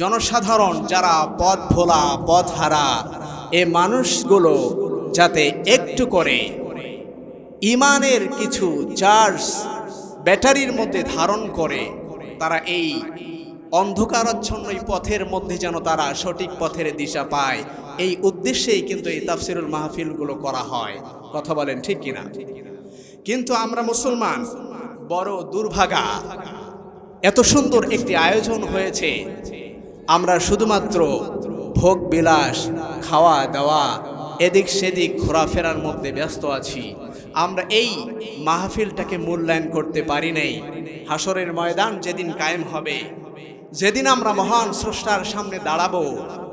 জনসাধারণ যারা পথ ভোলা, পথ হারা, এ মানুষগুলো যাতে একটু করে ইমানের কিছু চার্জ ব্যাটারির মধ্যে ধারণ করে, তারা এই অন্ধকারাচ্ছন্ন পথের মধ্যে যেন তারা সঠিক পথের দিশা পায়, এই উদ্দেশ্যেই কিন্তু এই তাফসিরুল মাহফিলগুলো করা হয়। কথা বলেন ঠিক কিনা? কিন্তু আমরা মুসলমান, বড় দুর্ভাগা। এত সুন্দর একটি আয়োজন হয়েছে আমরা শুধুমাত্র ভোগ, বিলাস, খাওয়া, দাওয়া, এদিক সেদিক ঘোরাফেরার মধ্যে ব্যস্ত আছি। আমরা এই মাহফিলটাকে মূল্যায়ন করতে পারি নাই। হাসরের ময়দান যেদিন কায়েম হবে, যেদিন আমরা মহান স্রষ্টার সামনে দাঁড়াবো,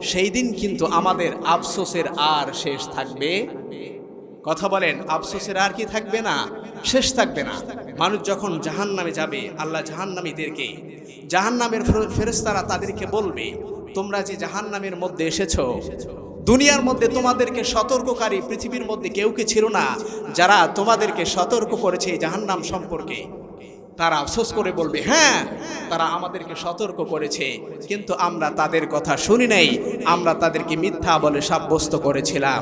সেই দিন কিন্তু আমাদের আফসোসের আর শেষ থাকবে। কথা বলেন, আফসোসের আর কি থাকবে না? শেষ থাকবে না। মানুষ যখন জাহান নামে যাবে, আল্লাহ জাহান্নামীদেরকে, জাহান্নামের ফেরেস্তারা তাদেরকে বলবে, তোমরা যে জাহান্নামের মধ্যে এসেছ, দুনিয়ার মধ্যে তোমাদেরকে সতর্ককারী, পৃথিবীর মধ্যে কেউ কে ছিল না, যারা তোমাদেরকে সতর্ক করেছে এই জাহান্নাম সম্পর্কে। তারা আফসোস করে বলবে হ্যাঁ তারা আমাদেরকে সতর্ক করেছে, কিন্তু আমরা তাদের কথা শুনি নাই, আমরা তাদেরকে মিথ্যা বলে সাব্যস্ত করেছিলাম।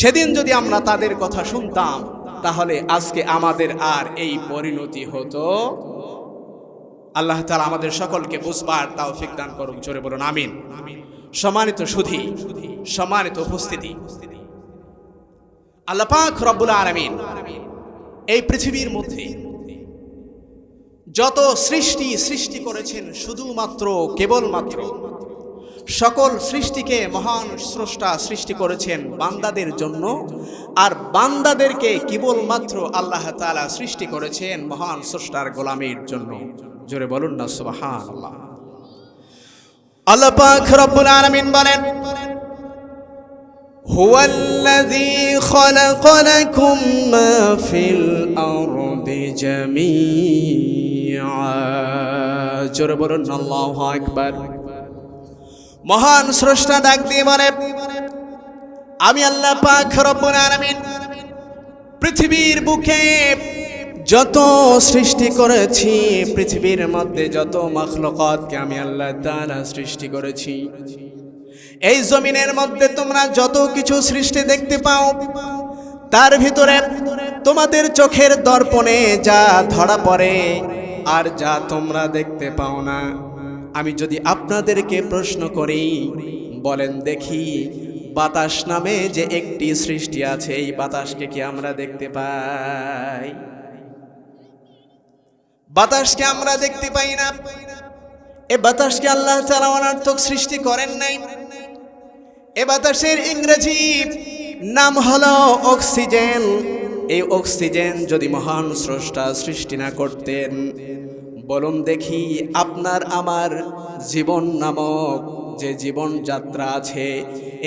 সেদিন যদি আমরা তাদের কথা শুনতাম তাহলে আজকে আমাদের আর এই পরিণতি হতো। আল্লাহ তালা আমাদের সকলকে বুঝবার তৌফিক দান করুক, জোরে বলুন, আমিন। সম্মানিত সুধি, সম্মানিত উপস্থিতি। আল্লাহ পাক রব্বুল আলামিন এই পৃথিবীর মধ্যে যত সৃষ্টি সৃষ্টি করেছেন, শুধুমাত্র, কেবলমাত্র সকল সৃষ্টিকে মহান স্রষ্টা সৃষ্টি করেছেন বান্দাদের জন্য আর বান্দাদেরকে কেবলমাত্র আল্লাহ তাআলা সৃষ্টি করেছেন মহান স্রষ্টার গোলামীর জন্য জোরে বলুন না সুবহান আল্লাহ আল্লাহ পাক রব্বুল আলামিন বলেন هو الذي خلق لكم ما في الأرض جميعا জোরে বলুন আল্লাহু আকবার মহান স্রষ্টা ডাক দিয়ে বলে, আমি আল্লাহ পাক রব্বুল আলামিন পৃথিবীর বুকে যত সৃষ্টি করেছি, পৃথিবীর মধ্যে যত মখলকতকে আমি আল্লাহ তাআলা সৃষ্টি করেছি। এই জমিনের মধ্যে তোমরা যত কিছু সৃষ্টি দেখতে পাও, তার ভিতরে তোমাদের চোখের দর্পণে যা ধরা পড়ে আর যা তোমরা দেখতে পাও না। আমি যদি আপনাদেরকে প্রশ্ন করি, বলেন দেখি, বাতাস নামে যে একটি সৃষ্টি আছে, এই বাতাসকে কি আমরা দেখতে পাই? বাতাসকে আমরা দেখতে পাই না। এ বাতাসকে আল্লাহ অনার্থক সৃষ্টি করেন নাই। এ বাতাসের ইংরেজি নাম হলো অক্সিজেন। এই অক্সিজেন যদি মহান স্রষ্টা সৃষ্টি না করতেন বলুন দেখি আপনার, আমার জীবন নামক যে জীবন যাত্রা আছে,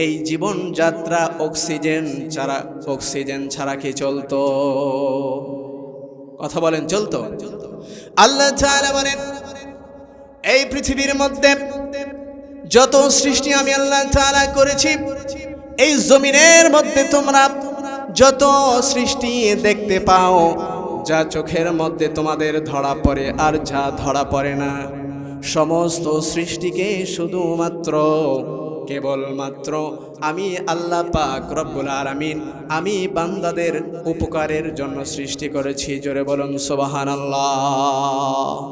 এই জীবন যাত্রা অক্সিজেন ছাড়া অক্সিজেন ছাড়া কি চলতো? কথা বলেন, চলতো? আল্লাহ বলেন, এই পৃথিবীর মধ্যে যত সৃষ্টি আমি আল্লাহ তাআলা করেছি, এই জমিনের মধ্যে তোমরা যত সৃষ্টি দেখতে পাও যা চোখের মধ্যে তোমাদের ধরা পড়ে আর যা ধরা পড়ে না। সমস্ত সৃষ্টিকে শুধুমাত্র, কেবলমাত্র আমি আল্লাহ পাক রব্বুল আলামিন, আমি বান্দাদের উপকারের জন্য সৃষ্টি করেছি। জোরে বলুন, সুবহানাল্লাহ।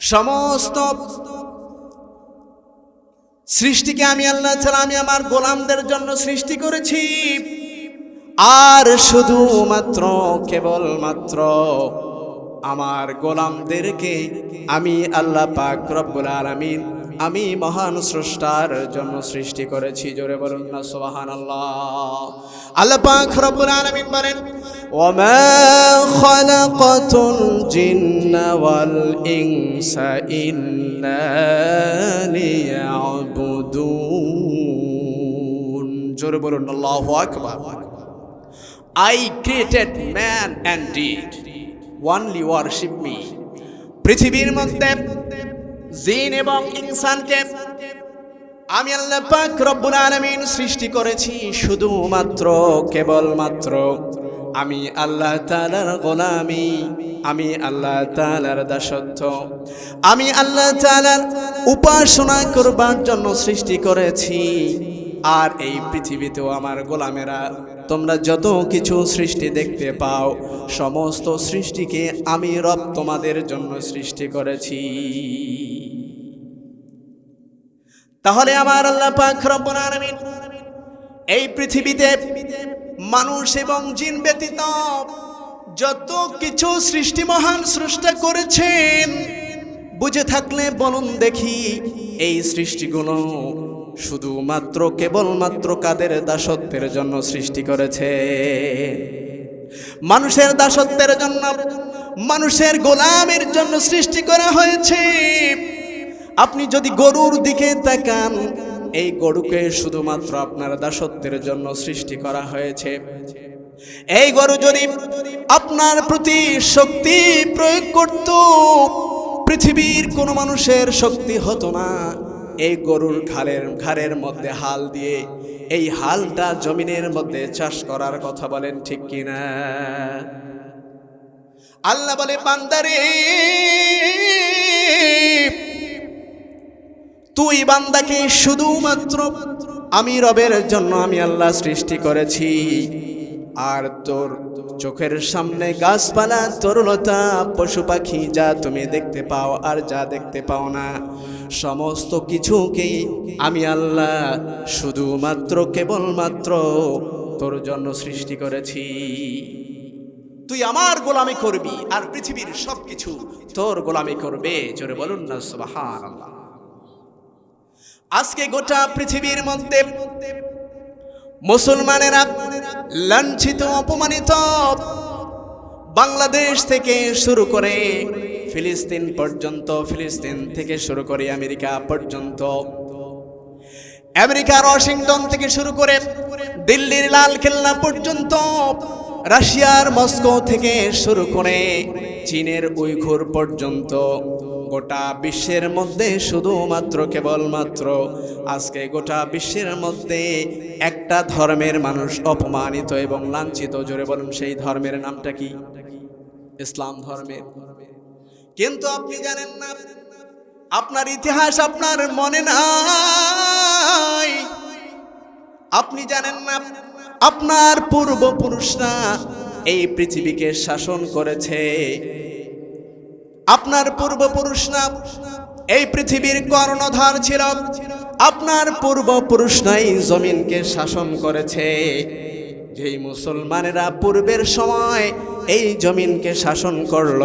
সমস্ত সৃষ্টিকে আমি আল্লাহ ছাড়া আমি আমার গোলামদের জন্য সৃষ্টি করেছি। আর শুধুমাত্র, কেবলমাত্র আমার গোলামদেরকে আমি আল্লাহ পাক রব্বুল আলামিন, আমি মহান স্রষ্টার জন্য সৃষ্টি করেছি। জোরে বলুন না সুবহান আল্লাহ আল্লাহ পাক রব্বুল আলামিন বলেন খলাকাতুল জিন্না ওয়াল ইনসা ইল্লা লিয়াবুদুন। জোরে বলুন, আল্লাহু আকবার। I created man and did only worship me. পৃথিবীর মধ্যে জিন এবং ইনসানকে আমি আল্লাহ পাক রব্বুল আলামিন সৃষ্টি করেছি শুধুমাত্র, কেবলমাত্র। আমি আল্লাহ তালার গোলামি, আমি আল্লাহ তালার দাসত্ব। আমি আল্লাহ তালার উপাসনা করবার জন্য সৃষ্টি করেছি। আর এই পৃথিবীতেও আমার গোলামেরা, তোমরা যত কিছু সৃষ্টি দেখতে পাও, সমস্ত সৃষ্টিকে আমি রব তোমাদের জন্য সৃষ্টি করেছি। তাহলে আমার আল্লাহ পাক রব্বুল আলামিন এই পৃথিবীতে মানুষ এবং জিন ব্যতীত যত কিছু সৃষ্টি মহান সৃষ্টা করেছেন, বুঝে থাকলে বলুন দেখি এই সৃষ্টিগুলো শুধুমাত্র কেবলমাত্র কাদের দাসত্বের জন্য সৃষ্টি করেছে? মানুষের দাসত্বের জন্য, মানুষের গোলামের জন্য সৃষ্টি করা হয়েছে। আপনি যদি গরুর দিকে তাকান, এই গরুকে শুধুমাত্র আপনার দাসত্বের জন্য সৃষ্টি করা হয়েছে। এই গরু যদি আপনার প্রতি শক্তি প্রয়োগ করত, পৃথিবীর কোনো মানুষের শক্তি হতো না। এই গরুর ঘাড়ের ঘাড়ের মধ্যে হাল দিয়ে, এই হালটা জমিনের মধ্যে চাষ করার কথা বলেন ঠিক কিনা? আল্লাহ বলে, বান্দারে, তুই বান্দাকে শুধুমাত্র আমি রবের জন্য আমি আল্লাহ সৃষ্টি করেছি। আর তোর চোখের সামনে গাছপালা তরুলতা পশু পাখি যা তুমি দেখতে পাও আর যা দেখতে পাও না সমস্ত কিছুকেই আমি আল্লাহ শুধুমাত্র কেবলমাত্র তোর জন্য সৃষ্টি করেছি। তুই আমার গোলামি করবি আর পৃথিবীর সবকিছু তোর গোলামি করবে, জোরে বলুন না, সুবহানাল্লাহ। আজকে গোটা পৃথিবীর মধ্যে মুসলমানেরা লাঞ্ছিত, অপমানিত বাংলাদেশ থেকে শুরু করে ফিলিস্তিন পর্যন্ত, ফিলিস্তিন থেকে শুরু করে আমেরিকা পর্যন্ত। আমেরিকার ওয়াশিংটন থেকে শুরু করে দিল্লির লাল কেল্লা পর্যন্ত, রাশিয়ার মস্কো থেকে শুরু করে চীনের উইঘুর পর্যন্ত। গোটা বিশ্বের মধ্যে শুধুমাত্র, কেবলমাত্র আজকে গোটা বিশ্বের মধ্যে একটা ধর্মের মানুষ অপমানিত এবং লাঞ্ছিত। জোরে বলুন, সেই ধর্মের নামটা কি? ইসলাম ধর্মের। কিন্তু আপনি জানেন না, আপনার ইতিহাস আপনার মনে নাই। আপনি জানেন না, আপনার পূর্বপুরুষরা এই পৃথিবীকে শাসন করেছে। আপনার পূর্বপুরুষরা এই পৃথিবীর কর্ণধার ছিল। আপনার পূর্বপুরুষরাই জমিনকে শাসন করেছে। যেই মুসলমানেরা পূর্বের সময় এই জমিনকে শাসন করল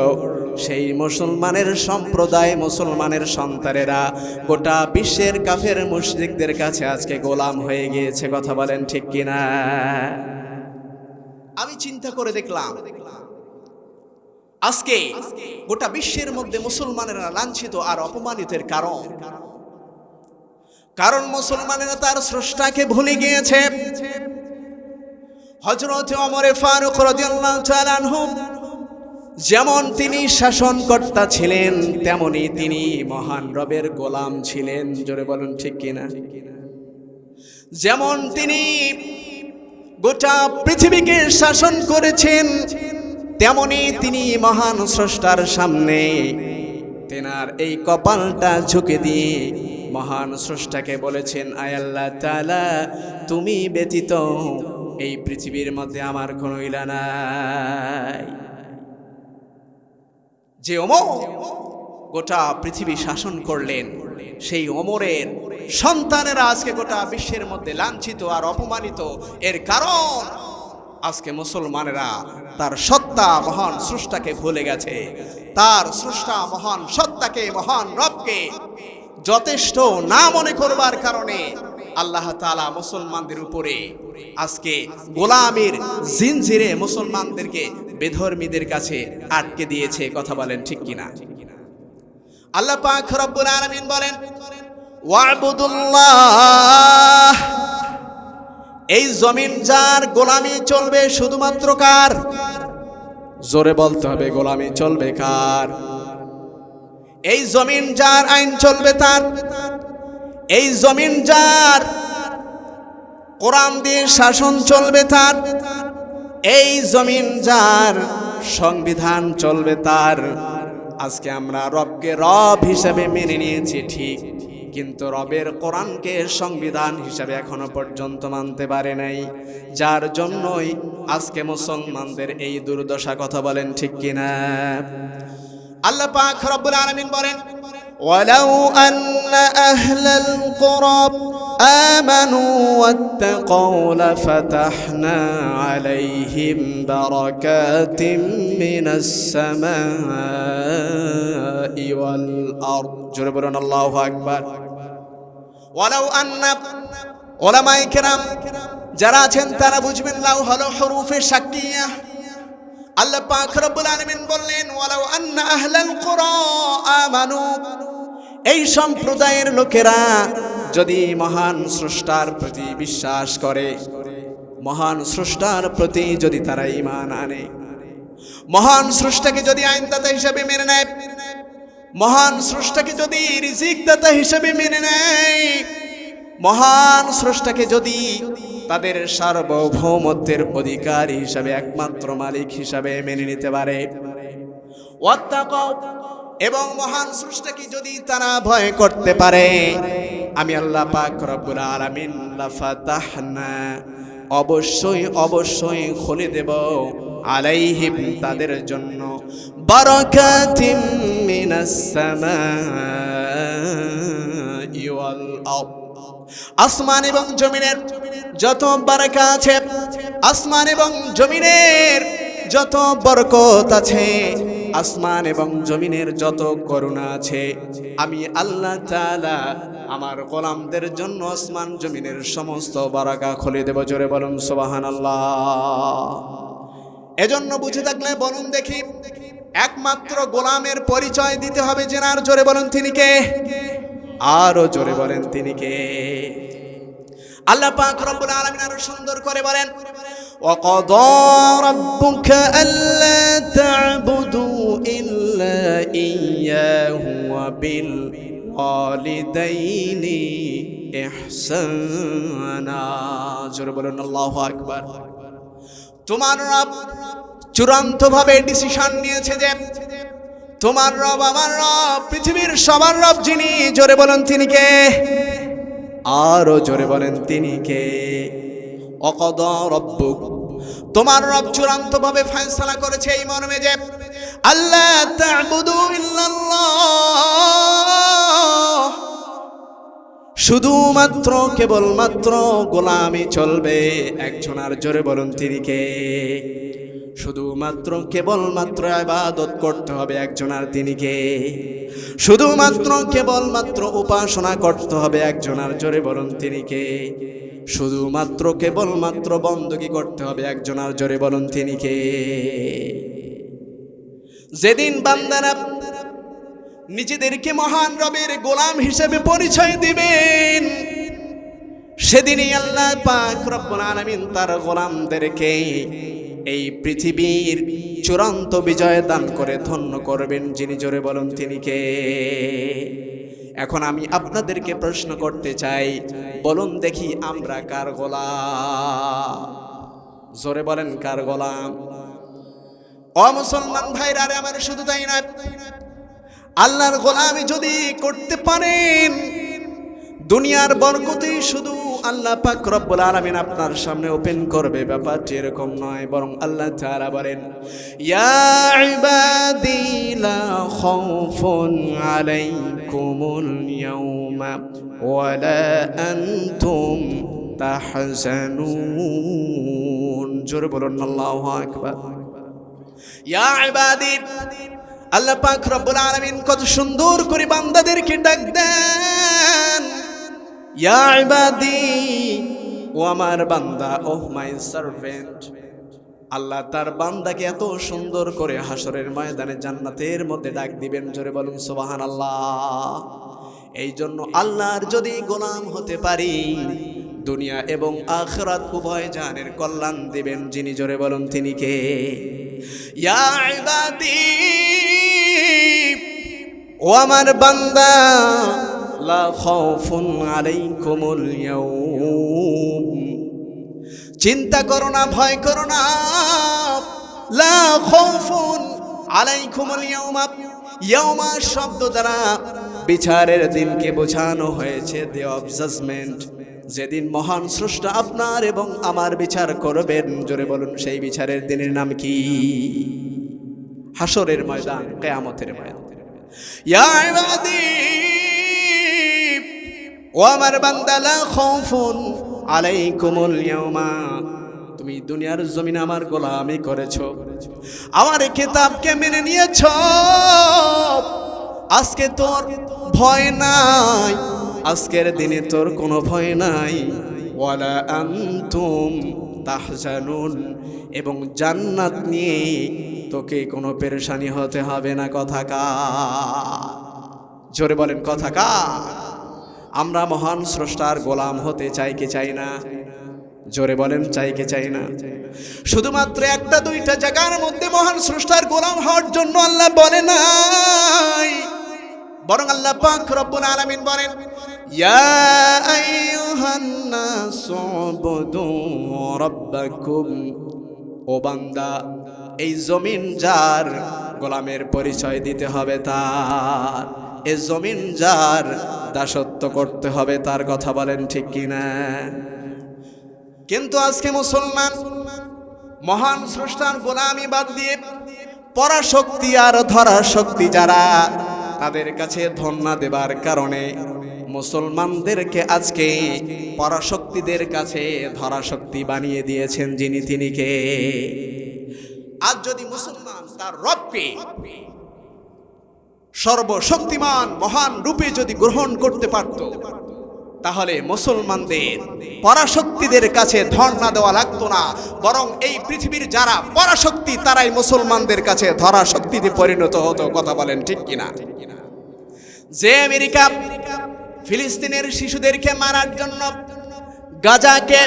সেই মুসলমানের সম্প্রদায়, মুসলমানের সন্তানেরা গোটা বিশ্বের কাফের মুশরিকদের কাছে আজকে গোলাম হয়ে গিয়েছে, কথা বলেন ঠিক কিনা? আমি চিন্তা করে দেখলাম, আজকে গোটা বিশ্বের মধ্যে মুসলমানেরা লাঞ্ছিত আর অপমানিতের কারণ। কারণ মুসলমানেরা তার স্রষ্টাকে ভুলে গিয়েছে। হজরত অমরে ফারুক রাদিয়াল্লাহু তাআলা আনহু যেমন তিনি শাসনকর্তা ছিলেন, তেমনি তিনি মহান রবের গোলাম ছিলেন। জোরে বলুন, ঠিক কিনা? যেমন তিনি গোটা পৃথিবীকে শাসন করেছেন, তেমনি তিনি মহান স্রষ্টার সামনে তেনার এই কপালটা ঝুঁকে দিয়ে মহান স্রষ্টাকে বলেছেন আয়াল্লাহ তালা তুমি ব্যতীত এই পৃথিবীর মধ্যে আমার কোনো ইলা নাই। যে অমর গোটা পৃথিবী শাসন করলেন, সেই অমরের সন্তানেরা আজকে গোটা বিশ্বের মধ্যে লাঞ্ছিত আর অপমানিত। এর কারণ, আজকে মুসলমানেরা তার সত্তা মহান স্রষ্টাকে ভুলে গেছে। তার স্রষ্টা মহান সত্তাকে, মহান রবকে যথেষ্ট না মনে করবার কারণে আল্লাহ তালা মুসলমানদের উপরে আজকে গোলামের জিনজিরে মুসলমানদেরকে বেধর্মীদের কাছে আটকে দিয়েছে, কথা বলেন ঠিক কিনা? আল্লাহ পাক রব্বুল বলেন এই জমিন যার গোলামি চলবে শুধুমাত্র কার? জোরে বলতে হবে, গোলামি চলবে কার? এই জমিন যার আইন চলবে তার? এই জমিন যার কোরআন দিয়ে শাসন চলবে তার, এই জমিন যার সংবিধান চলবে তার। আজকে আমরা রবকে রব হিসাবে মেনে নিয়েছি, ঠিক। কিন্তু রবের কোরআনকে সংবিধান হিসাবে এখনও পর্যন্ত মানতে পারে নাই। যার জন্যই আজকে মুসলমানদের এই দুর্দশা কথা বলেন, ঠিক কিনা? আল্লাহ পাক রব্বুল আলামিন বলেন ولو أن أهل القرى آمنوا واتقوا لفتحنا عليهم بركات من السماء والأرض جربنا الله أكبر ولو أن ওলামাই কেরাম যারা আছেন তারা বুঝবেন লাউ হলো হরুফে সাকিয়া আল্লাহ পাক রব্বুল আলামিন বললেন ওয়ালাউ আন্না আহলাল কুরা আমানু এই সম্প্রদায়ের লোকেরা যদি মহান স্রষ্টার প্রতি বিশ্বাস করে, মহান স্রষ্টার প্রতি যদি তারা ইমান আনে, মহান স্রষ্টাকে যদি আইনদাতা হিসেবে মেনে নেয়, মহান স্রষ্টাকে যদি রিজিক দাতা হিসেবে মেনে নেয়, মহান স্রষ্টাকে যদি তাদের সার্বভৌমত্বের অধিকারী হিসাবে, একমাত্র মালিক হিসাবে মেনে নিতে পারে। এবং মহান স্রষ্টাকে যদি তারা ভয় করতে পারে? আমি আল্লাহ পাক রব্বুল আলামিন লাফাতাহনা অবশ্যই অবশ্যই খুলে দেব আলাইহিম তাদের জন্য। বারাকাতিম মিনাস সামাই ওয়াল আরদ। আসমান এবং জমিনের যত বারাকা আছে, আসমান এবং জমিনের যত বরকত আছে আসমান এবং জমিনের যত করুণা আছে আমি আল্লাহ তাআলা আমার গোলামদের জন্য আসমান জমিনের সমস্ত বারাকা খুলে দেব জোরে বলুন সুবাহান আল্লাহ এজন্য বুঝে থাকলে বলুন দেখি একমাত্র গোলামের পরিচয় দিতে হবে জেনার জোরে বলুন তিনি কে আরো জোরে বলেন তিনি কে আল্লাহ পাক রব্বুল আলামিন আরো সুন্দর করে বলেন وقضى ربك ألا تعبدوا وبالوالدين إحسانا জোরে বলুন আল্লাহু আকবার তোমার রব চূড়ান্ত ভাবে ডিসিশন নিয়েছে যে তোমার রব আমার রব পৃথিবীর সবার রব যিনি জোরে বলেন তিনি কে আরো জোরে বলেন তিনি কে অকদ রব্বুক তোমার রব চূড়ান্ত ভাবে ফয়সালা করেছে এই মর্মে যে আল্লাহ ইল্লাল্লাহ। শুধুমাত্র, কেবলমাত্র গোলামি চলবে। একজন আর জোরে বলুন তিনি কে? শুধুমাত্র, কেবলমাত্র আবাদত করতে হবে একজন আর তিনি কে? শুধুমাত্র, কেবলমাত্র উপাসনা করতে হবে একজন আর জোরে বলুন তিনি কে? শুধুমাত্র, কেবলমাত্র বন্দগি করতে হবে একজন আর জোরে বলুন তিনি কে? যেদিন বান্দারা নিজেদেরকে মহান রবের গোলাম হিসেবে পরিচয় দিবেন, সেদিনই আল্লাহ পাক রব্বুল আলামিন তার গোলামদেরকে এই পৃথিবীর চূড়ান্ত বিজয় দান করে ধন্য করবেন। যিনি জোরে বলুন, তিনি কে? এখন আমি আপনাদেরকে প্রশ্ন করতে চাই, বলুন দেখি আমরা কার গোলাম? জোরে বলেন, কার গোলাম? অ মুসলমান ভাইরা রে আমার শুধু তাই না আল্লাহর গোলামি যদি করতে পারেন, দুনিয়ার বরকতেই শুধু আল্লাহ পাক রব্বুল আলামিন আপনার সামনে ওপেন করবে। ব্যাপারটি এরকম নয়, বরং আল্লাহ তাআলা বলেন, ইয়া ইবাদি, লা খাউফুন আলাইকুমুল ইয়াউমা ওয়ালা আনতুম তাহজানুন। জোরে বলুন, আল্লাহু আকবার। ইয়া ইবাদি, আল্লাহ পাক রব্বুল আলামিন কত সুন্দর করে বান্দাদেরকে ডাক দেন। ইয়া ইবাদি, ও আমার বান্দা, ওহ মাই সার্ভেন্ট। আল্লাহ তার বান্দাকে এত সুন্দর করে হাসরের ময়দানে জান্নাতের মধ্যে ডাক দিবেন, জোরে বলুন সোবাহান আল্লাহ এই জন্য আল্লাহর যদি গোলাম হতে পারি, দুনিয়া এবং আখরাত উভয় জানের কল্যাণ দিবেন। যিনি জোরে বলুন, তিনি কে? ও আমার বান্দা, লা চিন্তা করো না, ভয় করো না। লা শব্দ দ্বারা বিচারের দিনকে বোঝানো হয়েছে ডে অফ জাজমেন্ট যেদিন মহান স্রষ্টা আপনার এবং আমার বিচার করবেন, জোরে বলুন, সেই বিচারের দিনের নাম কি? হাসরের ময়দান, কেয়ামতের ময়দান। ও আমার বান্দা, লা খাউফুন আলাইকুমুল ইয়াউমা। তুমি দুনিয়ার জমিন আমার গোলামি করেছ। আমার কিতাবকে মেনে নিয়েছ। আজকে তোর ভয় নাই। আজকের দিনে তোর কোনো ভয় নাই। ওয়ালা আনতুম তাহজানুন। এবং জান্নাত নিয়ে তোকে কোনো পেরেশানি হতে হবে না, কথা কা জোরে বলেন, কথা কা আমরা মহান স্রষ্টার গোলাম হতে চাই কি চাই না? জোরে বলেন, চাই কি চাই না? শুধুমাত্র একটা, দুইটা জায়গার মধ্যে মহান স্রষ্টার গোলাম হওয়ার জন্য আল্লাহ বলে নাই। বরং আল্লাহ পাক রব্বুল আলামিন বলেন ইয়া আইয়ুহান নাসু উবুদু রাব্বাকুম ও বান্দা, এই জমিন যার গোলামের পরিচয় দিতে হবে তার, এ জমিন যার দাসত্ব করতে হবে তার কথা বলেন ঠিক কিনা? কিন্তু আজকে মুসলমান, মহান স্রষ্টার গোলামি বাদ দিয়ে পরাশক্তি আর ধরা শক্তি যারা তাদের কাছে ধন্যা দেবার কারণে মুসলমানদেরকে আজকে পরাশক্তিদের কাছে ধরা শক্তি বানিয়ে দিয়েছেন যিনি তিনিকে আজ যদি মুসলমান তার রবকে সর্বশক্তিমান, মহান রূপে যদি গ্রহণ করতে পারত, তাহলে মুসলমানদের পরাশক্তিদের কাছে ধর্ণা দেওয়া লাগতো না, বরং এই পৃথিবীর যারা পরাশক্তি, তারাই মুসলমানদের কাছে ধরা শক্তিতে পরিণত হতো, কথা বলেন ঠিক কিনা? যে আমেরিকা ফিলিস্তিনের শিশুদেরকে মারার জন্য গাজাকে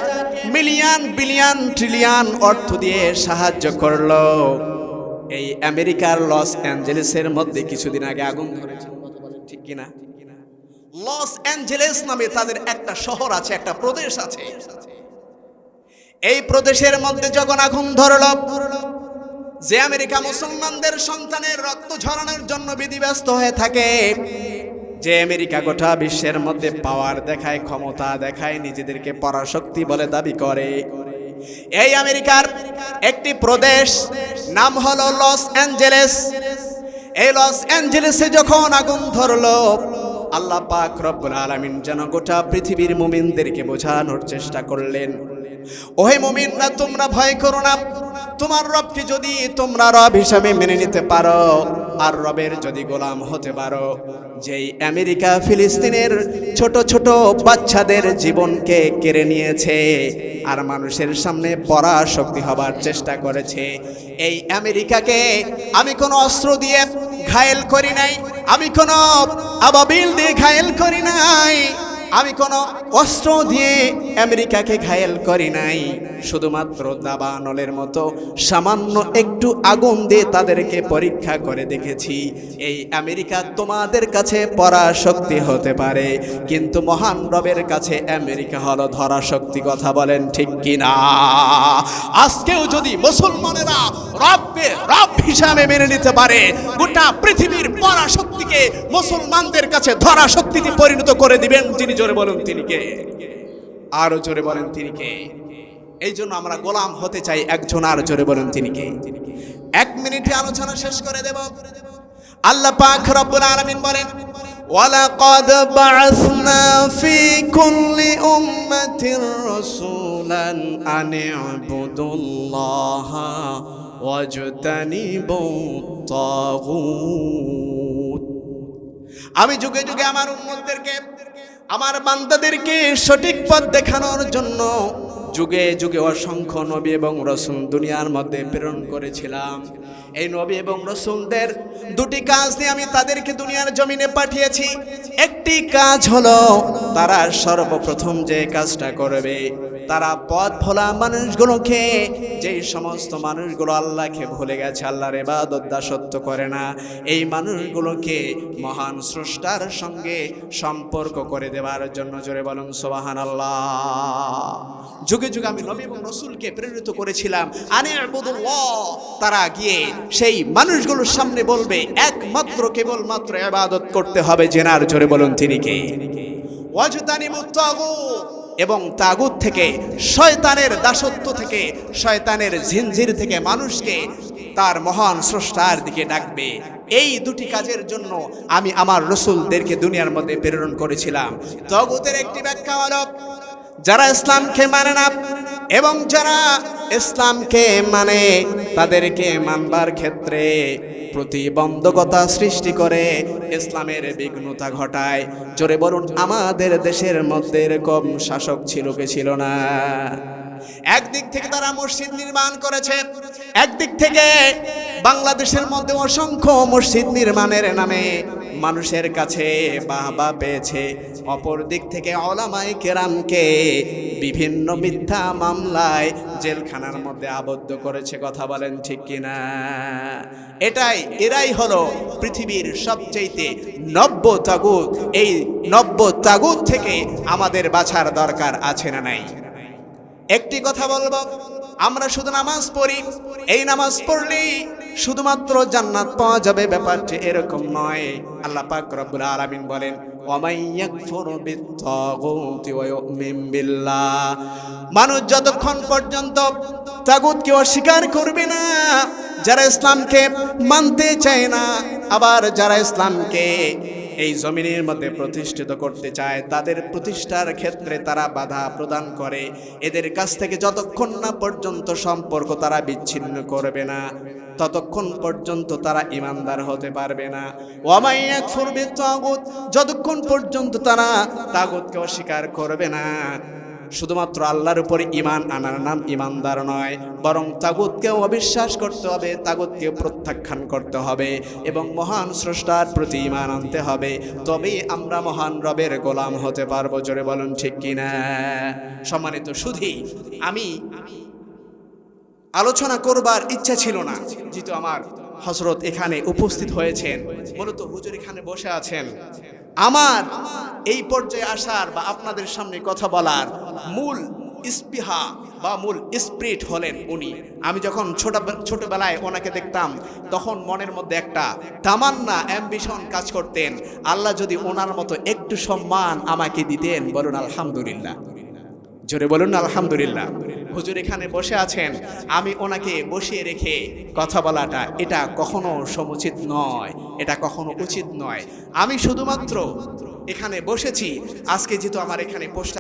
মিলিয়ন বিলিয়ন ট্রিলিয়ন অর্থ দিয়ে সাহায্য করল। এই আমেরিকার লস অ্যাঞ্জেলেসের মধ্যে কিছুদিন আগে আগুন ধরেছে। ঠিক কিনা? লস অ্যাঞ্জেলেস নামে তাদের একটা শহর আছে, একটা প্রদেশ আছে। এই প্রদেশের মধ্যে যখন আগুন ধরল, যে আমেরিকা মুসলমানদের সন্তানের রক্ত ঝরানোর জন্য বিধিব্যস্ত হয়ে থাকে যে আমেরিকা গোটা বিশ্বের মধ্যে পাওয়ার দেখায়, ক্ষমতা দেখায়, নিজেদেরকে পরাশক্তি বলে দাবি করে। এই আমেরিকার একটি প্রদেশ, নাম হলো লস অ্যাঞ্জেলেস। এই লস অ্যাঞ্জেলেসে যখন আগুন ধরলো, আল্লাহ পাক রব্বুল আলামিন যেন গোটা পৃথিবীর মুমিনদেরকে বোঝানোর চেষ্টা করলেন। ওহে মুমিনরা, তোমরা ভয় করো না। তোমার রবকে যদি তোমরা রব হিসাবে মেনে নিতে পারো আর রবের যদি গোলাম হতে পারো, যেই আমেরিকা, ফিলিস্তিনের ছোট ছোট বাচ্চাদের জীবনকে কেড়ে নিয়েছে আর মানুষের সামনে পড়া শক্তি হবার চেষ্টা করেছে, এই আমেরিকাকে আমি কোনো অস্ত্র দিয়ে ঘায়েল করি নাই, আমি কোনো আবাবিল দিয়ে ঘায়েল করি নাই। আমি কোনো অস্ত্র দিয়ে আমেরিকাকে ঘায়েল করি নাই। শুধুমাত্র দাবানলের মতো সামান্য একটু আগুন দিয়ে তাদেরকে পরীক্ষা করে দেখেছি। এই আমেরিকা তোমাদের কাছে পরাশক্তি হতে পারে, কিন্তু মহান রবের কাছে আমেরিকা হলো ধরা শক্তি কথা বলেন ঠিক কিনা? আজকেও যদি মুসলমানেরা রবকে রব হিসাবে মেনে নিতে পারে, গোটা পৃথিবীর পরাশক্তিকে মুসলমানদের কাছে ধরা শক্তিতে পরিণত করে দিবেন যিনি জোরে বলেন তিনি কে? আরও জোরে বলেন তিনি কে? এই জন্য আমরা গোলাম হতে চাই একজন আর জোরে বলেন তিনি কে? এক মিনিটে আলোচনা শেষ করে দেব। আল্লাহ পাক রব্বুল আলামিন বলেন, ওয়ালাকাদ বাআসনা ফি কুল্লি উম্মাতির রাসূলান আন ইবুদুল্লাহ ওয়াজতানিবুত তাগুত আমি যুগে যুগে আমার উম্মতদেরকে, আমার বান্দাদেরকে সঠিক পথ দেখানোর জন্য যুগে যুগে অসংখ্য নবী এবং রসুল দুনিয়ার মধ্যে প্রেরণ করেছিলাম। এই নবী এবং রসুলদের দুটি কাজ নিয়ে আমি তাদেরকে দুনিয়ার জমিনে পাঠিয়েছি। একটি কাজ হলো, তারা সর্বপ্রথম যে কাজটা করবে তারা পথ ভোলা মানুষগুলোকে, যেই সমস্ত মানুষগুলো আল্লাহকে ভুলে গেছে, আল্লাহর এবাদত দাসত্ব করে না, এই মানুষগুলোকে মহান স্রষ্টার সঙ্গে সম্পর্ক করে দেওয়ার জন্য জোরে বলুন সোবাহান আল্লাহ যুগে যুগে আমি নবী এবং রসুলকে প্রেরিত করেছিলাম, আনে তারা গিয়ে সেই মানুষগুলোর সামনে বলবে, একমাত্র কেবলমাত্র এবাদত করতে হবে, জেনার জোরে বলুন, তিনি কে? ওয়াজদানিমুত তাগুত। এবং তাগুত থেকে, শয়তানের দাসত্ব থেকে, শয়তানের ঝিনঝির থেকে মানুষকে তার মহান স্রষ্টার দিকে ডাকবে। এই দুটি কাজের জন্য আমি আমার রসুলদেরকে দুনিয়ার মধ্যে প্রেরণ করেছিলাম। তগুতের একটি ব্যাখ্যা হলো যারা ইসলামকে মানে না এবং যারা ইসলামকে মানে তাদেরকে মানবার ক্ষেত্রে প্রতিবন্ধকতা সৃষ্টি করে ইসলামের বিঘ্নতা ঘটায়। জোরে বলুন, আমাদের দেশের মধ্যে এরকম শাসক ছিল কে ছিল না? একদিক থেকে তারা মসজিদ নির্মাণ করেছে, একদিক থেকে বাংলাদেশের মধ্যে অসংখ্য মসজিদ নির্মাণের নামে মানুষের কাছে বাহবা পেয়েছে। অপর দিক থেকে অলামাই কেরামকে বিভিন্ন মিথ্যা মামলায় জেলখানার মধ্যে আবদ্ধ করেছে, কথা বলেন ঠিক কিনা? এটাই, এরাই হলো পৃথিবীর সবচেয়েতে নব্য তাগুত। এই নব্য তাগুত থেকে আমাদের বাছার দরকার আছে না নাই? একটি কথা বলব, আমরা শুধু নামাজ পড়ি, এই নামাজ পড়লেই শুধুমাত্র জান্নাত পাওয়া যাবে, ব্যাপারটি এরকম নয়। আল্লাহ পাক রব্বুল আলামিন বলেন মানুষ যতক্ষণ পর্যন্ত তাগুতকে অস্বীকার করবে না, যারা ইসলামকে মানতে চায় না, আবার যারা ইসলামকে এই জমিনের মধ্যে প্রতিষ্ঠিত করতে চায়, তাদের প্রতিষ্ঠার ক্ষেত্রে তারা বাধা প্রদান করে। এদের কাছ থেকে যতক্ষণ না পর্যন্ত সম্পর্ক তারা বিচ্ছিন্ন করবে না, ততক্ষণ পর্যন্ত তারা ইমানদার হতে পারবে না। ওয়ামাইয়াক ফুরবে তাগুত, যতক্ষণ পর্যন্ত তারা তাগুতকে অস্বীকার করবে না শুধুমাত্র আল্লাহর উপরে ইমান আনার নাম ইমানদার নয়, বরং তাগুতকেও অবিশ্বাস করতে হবে, তাগুতকেও প্রত্যাখ্যান করতে হবে এবং মহান স্রষ্টার প্রতি ইমান আনতে হবে। তবেই আমরা মহান রবের গোলাম হতে পারব, জোরে বলুন ঠিক কিনা? সম্মানিত শুধুই আমি আলোচনা করবার ইচ্ছা ছিল না, যেহেতু আমার হজরত এখানে উপস্থিত হয়েছেন, মূলত হুজুর এখানে বসে আছেন। আমার এই পর্যায়ে আসার বা আপনাদের সামনে কথা বলার মূল স্পৃহা বা মূল স্পিরিট হলেন উনি। আমি যখন ছোট ছোটবেলায় ওনাকে দেখতাম, তখন মনের মধ্যে একটা তামান্না, অ্যাম্বিশন কাজ করতেন। আল্লাহ যদি ওনার মতো একটু সম্মান আমাকে দিতেন, বলুন আলহামদুলিল্লাহ। জোরে বলুন আলহামদুলিল্লাহ। হুজুর এখানে বসে আছেন। আমি ওনাকে বসিয়ে রেখে কথা বলাটা এটা কখনো সমুচিত নয়, এটা কখনো উচিত নয়। আমি শুধুমাত্র এখানে বসেছি, আজকে যেহেতু আমার এখানে পোস্টার